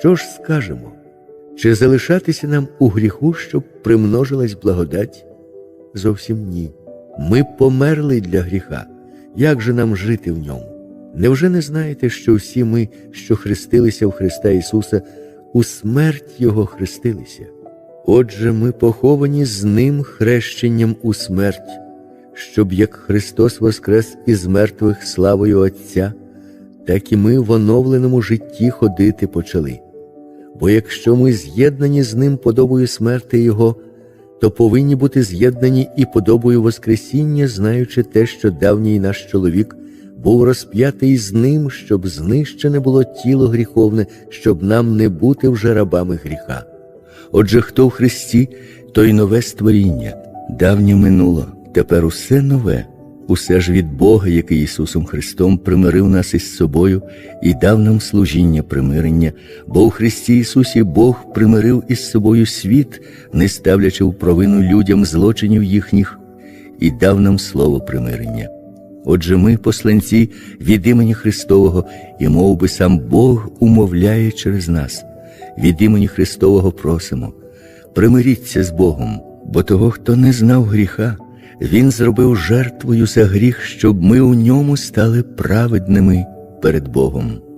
Що ж скажемо? Чи залишатися нам у гріху, щоб примножилась благодать? Зовсім ні. Ми померли для гріха. Як же нам жити в ньому? Невже не знаєте, що всі ми, що хрестилися в Христа Ісуса, у смерть Його хрестилися? Отже, ми поховані з Ним хрещенням у смерть, щоб як Христос воскрес із мертвих славою Отця, так і ми в оновленому житті ходити почали. Бо якщо ми з'єднані з Ним подобою смерти Його, то повинні бути з'єднані і подобою Воскресіння, знаючи те, що давній наш чоловік був розп'ятий з ним, щоб знищене було тіло гріховне, щоб нам не бути вже рабами гріха. Отже, хто в Христі, той нове створіння, давнє минуло, тепер усе нове, усе ж від Бога, який Ісусом Христом примирив нас із собою і дав нам служіння примирення, бо у Христі Ісусі Бог примирив із собою світ, не ставлячи в провину людям злочинів їхніх, і дав нам слово примирення. Отже, ми, посланці від імені Христового, і мов би сам Бог умовляє через нас. Від імені Христового просимо, примиріться з Богом, бо того, хто не знав гріха, Він зробив жертвою за гріх, щоб ми у ньому стали праведними перед Богом.